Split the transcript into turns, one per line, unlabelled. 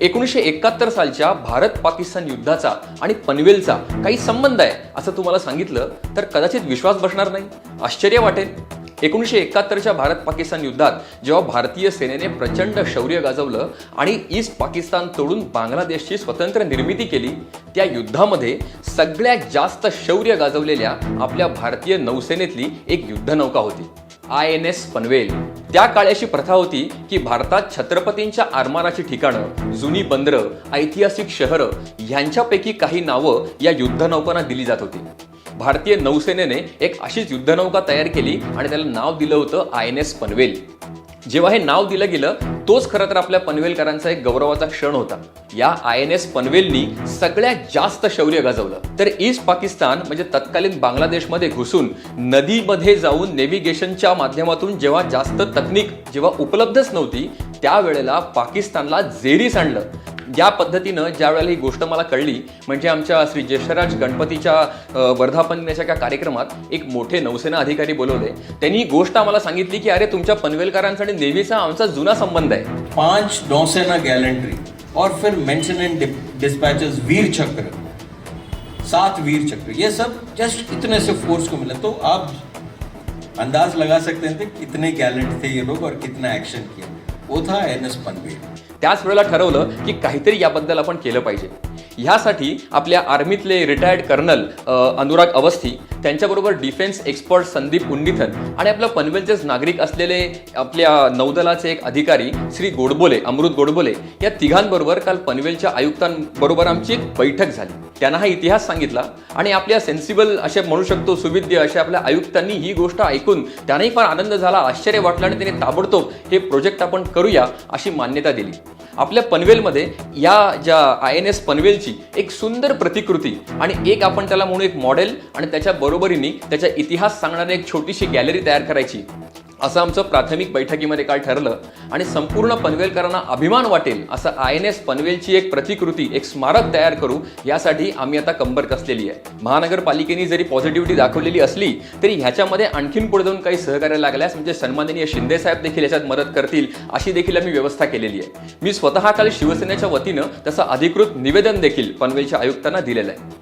एकोणीसशे एकाहत्तर सालच्या भारत पाकिस्तान युद्धाचा आणि पनवेलचा काही संबंध आहे असं तुम्हाला सांगितलं तर कदाचित विश्वास बसणार नाही. आश्चर्य वाटेल. एकोणीसशे एकाहत्तरच्या भारत पाकिस्तान युद्धात जेव्हा भारतीय सेनेने प्रचंड शौर्य गाजवलं आणि ईस्ट पाकिस्तान तोडून बांगलादेशची स्वतंत्र निर्मिती केली त्या युद्धामध्ये सगळ्यात जास्त शौर्य गाजवलेल्या आपल्या भारतीय नौसेनेतली एक युद्धनौका होती आय एन एस पनवेल. त्या काळी अशी प्रथा होती की भारतात छत्रपतींच्या आरमाराची ठिकाणं जुनी बंदरं ऐतिहासिक शहरं यांच्यापैकी काही नावं या युद्धनौकांना दिली जात होती. भारतीय नौसेनेने एक अशीच युद्धनौका तयार केली आणि त्याला नाव दिलं होतं आय एन एस पनवेल. जेव्हा हे नाव दिलं गेलं तोच खरं तर आपल्या पनवेलकरांचा एक गौरवाचा क्षण होता. या आय एन एस पनवेलनी सगळ्यात जास्त शौर्य गाजवलं. तर ईस्ट पाकिस्तान म्हणजे तत्कालीन बांगलादेशमध्ये घुसून नदीमध्ये जाऊन नेव्हिगेशनच्या माध्यमातून जेव्हा जास्त तकनीक जेव्हा उपलब्धच नव्हती त्यावेळेला पाकिस्तानला जेरीस आणलं. या पद्धतीनं ज्या वेळेला ही गोष्ट मला कळली म्हणजे आमच्या श्री ज्येष्ठराज गणपतीच्या वर्धापन दिनाच्या एका कार्यक्रमात एक मोठे नौसेना अधिकारी बोलवले. त्यांनी ही गोष्ट आम्हाला सांगितली की अरे तुमच्या पनवेलकरांचा आणि नेव्हीचा आमचा जुना संबंध आहे.
पांच नौसेना गॅलेंट्री और फिर मेंशन इन डिस्पैचेस वीर चक्र. सात वीर चक्र. ये सब जस्ट इतने से फोर्स को मिला. तो आप अंदाज लगा सकते थे कितने गैलेंट थे ये लोग और कितना एक्शन किया. वो था एन एस पनवेल.
त्याच वेळेला ठरवलं की काहीतरी याबद्दल आपण केलं पाहिजे. ह्यासाठी आपल्या आर्मीतले रिटायर्ड कर्नल अनुराग अवस्थी त्यांच्याबरोबर डिफेन्स एक्सपर्ट संदीप उन्नीथन आणि आपल्या पनवेलचेच नागरिक असलेले आपल्या नौदलाचे एक अधिकारी श्री गोडबोले अमृत गोडबोले या तिघांबरोबर काल पनवेलच्या आयुक्तांबरोबर आमची एक बैठक झाली. त्यांना हा इतिहास सांगितला आणि आपल्या सेन्सिबल असे म्हणू शकतो सुविद्य अशा आपल्या आयुक्तांनी ही गोष्ट ऐकून त्यांनाही फार आनंद झाला आश्चर्य वाटलं आणि त्यांनी ताबडतोब हे प्रोजेक्ट आपण करूया अशी मान्यता दिली. आपल्या पनवेलमध्ये या ज्या आय एन एस पनवेलची एक सुंदर प्रतिकृती आणि एक आपण त्याला म्हणू एक मॉडेल आणि त्याच्या बरोबरीने त्याचा इतिहास सांगणारी एक छोटीशी गॅलरी तयार करायची. असं आमचं प्राथमिक बैठकीमध्ये काल ठरलं. आणि संपूर्ण पनवेलकरांना अभिमान वाटेल असं आय एन एस पनवेलची एक प्रतिकृती एक स्मारक तयार करू यासाठी आम्ही आता कंबर कसलेली आहे. महानगरपालिकेने जरी पॉझिटिव्हिटी दाखवलेली असली तरी ह्याच्यामध्ये आणखीन पुढे जाऊन काही सहकार्य लागल्यास म्हणजे सन्माननीय शिंदे साहेब देखील याच्यात मदत करतील अशी देखील आम्ही व्यवस्था केलेली आहे. मी स्वतः काल शिवसेनेच्या वतीनं तसं अधिकृत निवेदन देखील पनवेलच्या आयुक्तांना दिलेलं आहे.